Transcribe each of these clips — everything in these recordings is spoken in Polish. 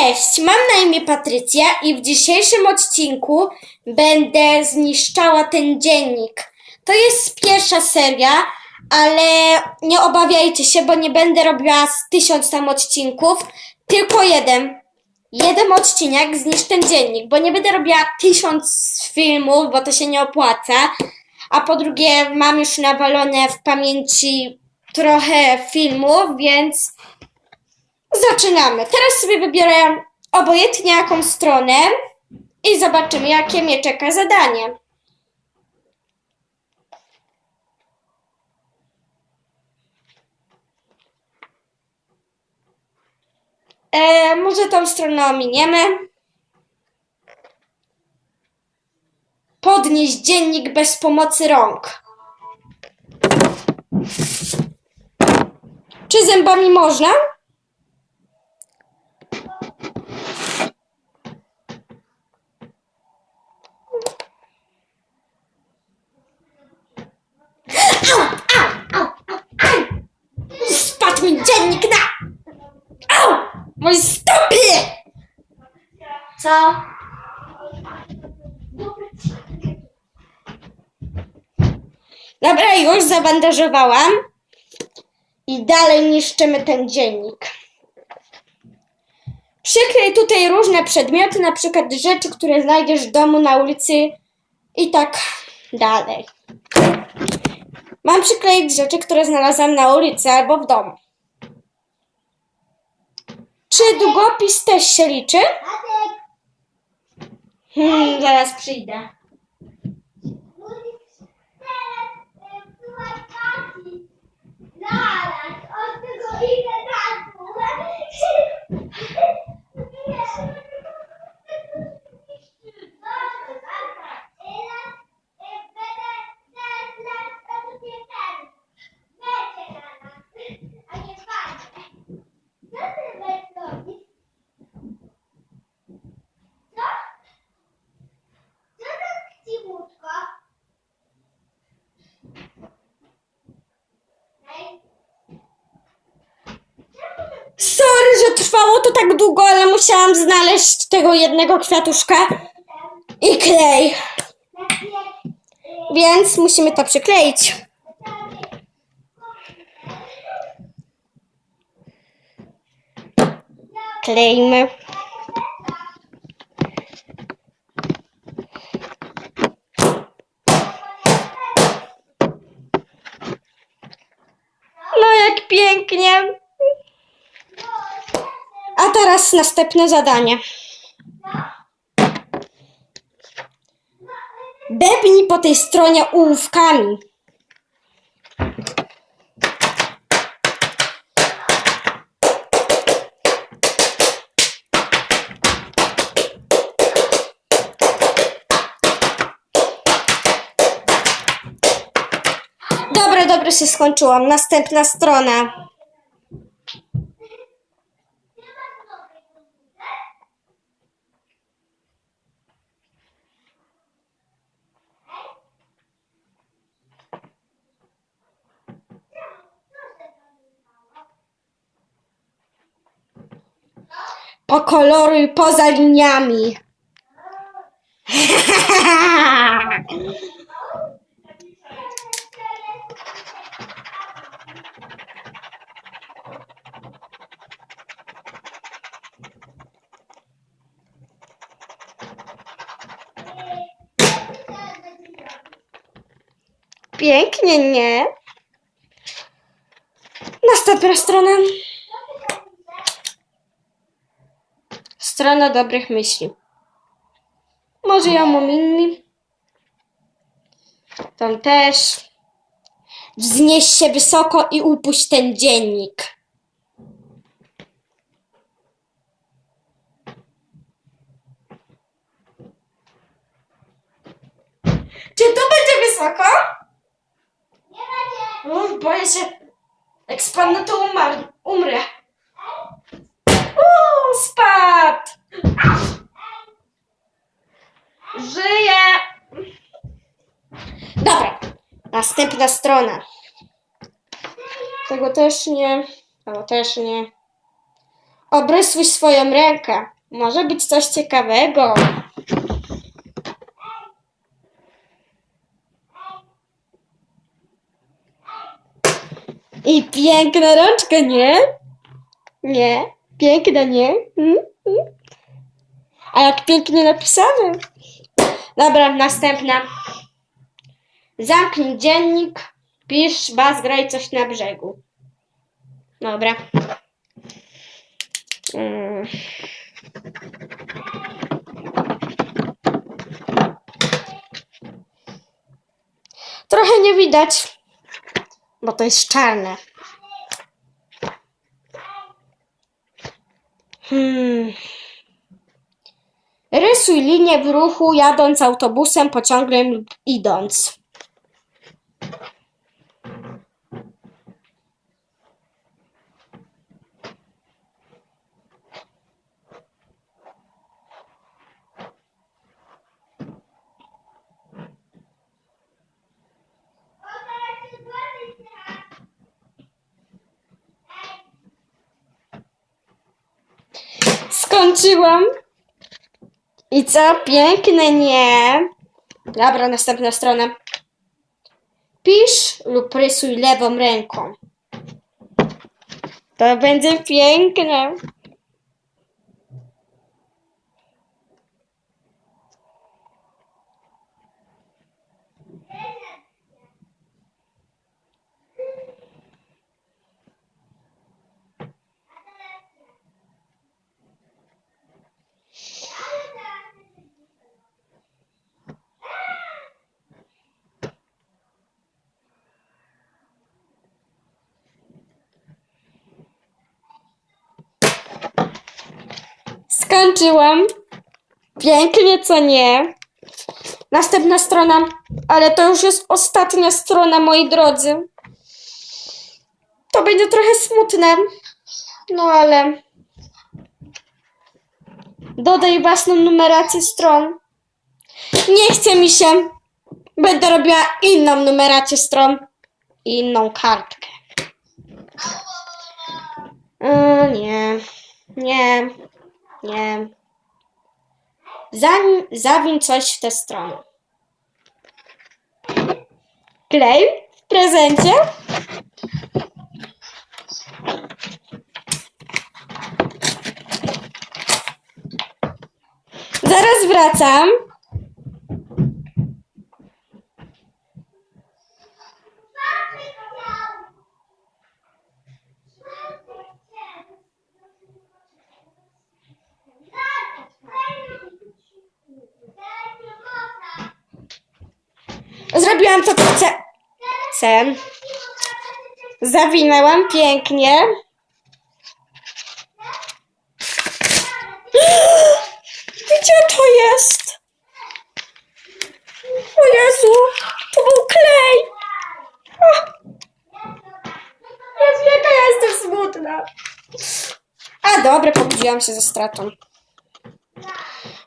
Cześć, mam na imię Patrycja i w dzisiejszym odcinku będę zniszczała ten dziennik. To jest pierwsza seria, ale nie obawiajcie się, bo nie będę robiła z tysiąc tam odcinków, tylko jeden. Jeden odcinek zniszcz ten dziennik, bo nie będę robiła tysiąc filmów, bo to się nie opłaca. A po drugie, mam już nawalone w pamięci trochę filmów, więc Zaczynamy. Teraz sobie wybiorę obojętnie jaką stronę i zobaczymy, jakie mnie czeka zadanie. E, może tą stronę ominiemy. Podnieść dziennik bez pomocy rąk. Czy zębami można? Co? Dobra, już zabandażowałam. I dalej niszczymy ten dziennik. Przyklej tutaj różne przedmioty, na przykład rzeczy, które znajdziesz w domu, na ulicy i tak dalej. Mam przykleić rzeczy, które znalazłam na ulicy albo w domu. Czy długopis też się liczy? Hmm, zaraz przyjdę. Zaraz, od tego ile czasu. Dobrze, dobra. Teraz będę teraz na sobie ten. Będzie na nas, a nie fajnie. Co ty będziesz robić? Co? Co to cichutko? Ej. Sorry, że trwało to tak długo, ale musiałam znaleźć tego jednego kwiatuszka i klej. Więc musimy to przykleić. Klejmy. No jak pięknie. A teraz następne zadanie. Bebnij po tej stronie ołówkami. Dobra, dobra, się skończyłam. Następna strona. Pokoloruj poza liniami. Pięknie, nie? Następna strona. Strona dobrych myśli. Może ją ominni. Tam też. Wznieś się wysoko i upuść ten dziennik. Czy to będzie wysoko? Nie będzie. Boję się. Jak spadnę, to umarł, umrę. Następna strona. Tego też nie, tego też nie. Obrysuj swoją rękę. Może być coś ciekawego. I piękna rączka, nie? Nie? Piękna, nie? Mm, mm. A jak pięknie napisane. Dobra, następna. Zamknij dziennik, pisz, baz, graj coś na brzegu. Dobra. Mm. Trochę nie widać, bo to jest czarne. Hmm. Rysuj linię w ruchu jadąc autobusem, pociągiem lub idąc. Skończyłam. I co? Piękne, nie? Dobra, następna strona. Pisz lub rysuj lewą ręką. To będzie piękne. Skończyłam. Pięknie, co nie? Następna strona, ale to już jest ostatnia strona, moi drodzy. To będzie trochę smutne. No ale. Dodaj własną numerację stron. Nie chce mi się. Będę robiła inną numerację stron i inną kartkę. E, nie, nie, nie. Zanim, zawiń coś w tę stronę. Klej w prezencie. Zaraz wracam. Zrobiłam to, co chcę. Zawinęłam pięknie. Gdzie to jest? O Jezu, to był klej. O, Jezu, jaka ja jestem smutna. A dobra, pobudziłam się ze stratą.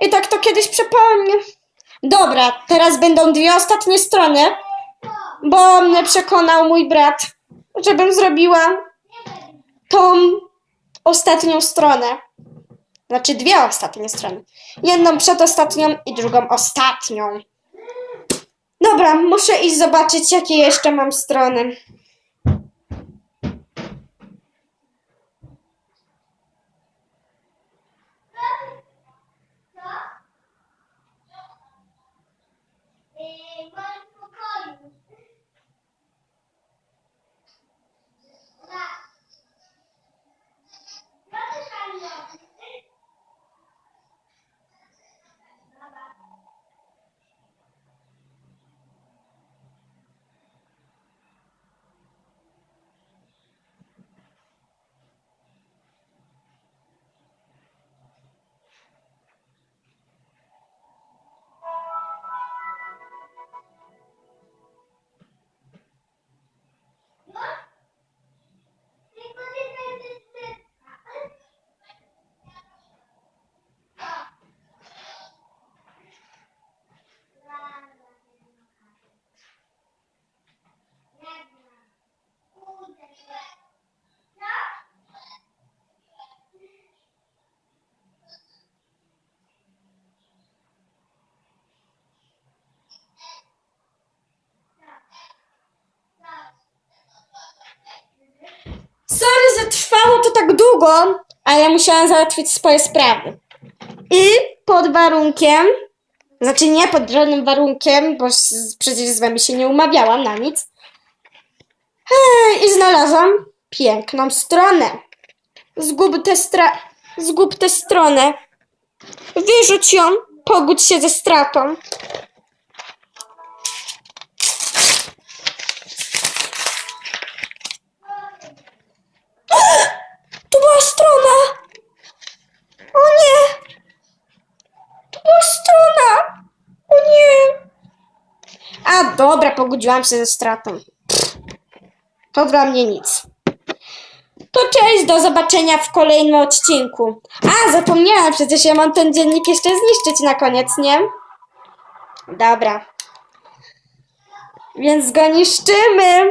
I tak to kiedyś przepomnę. Dobra, teraz będą dwie ostatnie strony, bo mnie przekonał mój brat, żebym zrobiła tą ostatnią stronę. Znaczy dwie ostatnie strony. Jedną przedostatnią i drugą ostatnią. Dobra, muszę iść zobaczyć, jakie jeszcze mam strony. Długo, ale musiałam załatwić swoje sprawy. I pod warunkiem, znaczy nie pod żadnym warunkiem, bo przecież z wami się nie umawiałam na nic. I znalazłam piękną stronę. Zgub tę stra- zgub tę stronę. Wyrzuć ją, pogódź się ze stratą. Tu była strona! O nie! Tu była strona! O nie! A dobra, pogodziłam się ze stratą. Pff, To dla mnie nic. To cześć, do zobaczenia w kolejnym odcinku. A, zapomniałam, przecież ja mam ten dziennik jeszcze zniszczyć na koniec, nie? Dobra. Więc go niszczymy.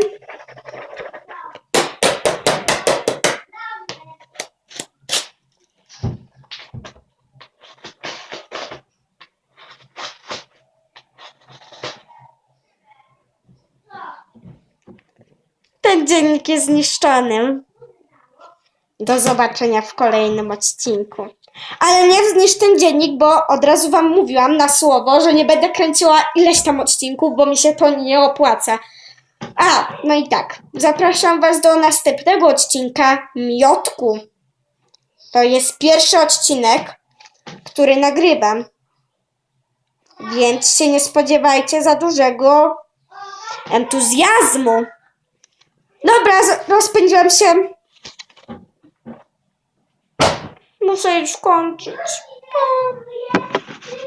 Dziennik jest zniszczony. Do zobaczenia w kolejnym odcinku. Ale nie zniszcz ten dziennik, bo od razu wam mówiłam na słowo, że nie będę kręciła ileś tam odcinków, bo mi się to nie opłaca. A, no i tak. Zapraszam was do następnego odcinka Miotku. To jest pierwszy odcinek, który nagrywam. Więc się nie spodziewajcie za dużego entuzjazmu. Dobra, rozpędziłam się. Muszę już kończyć.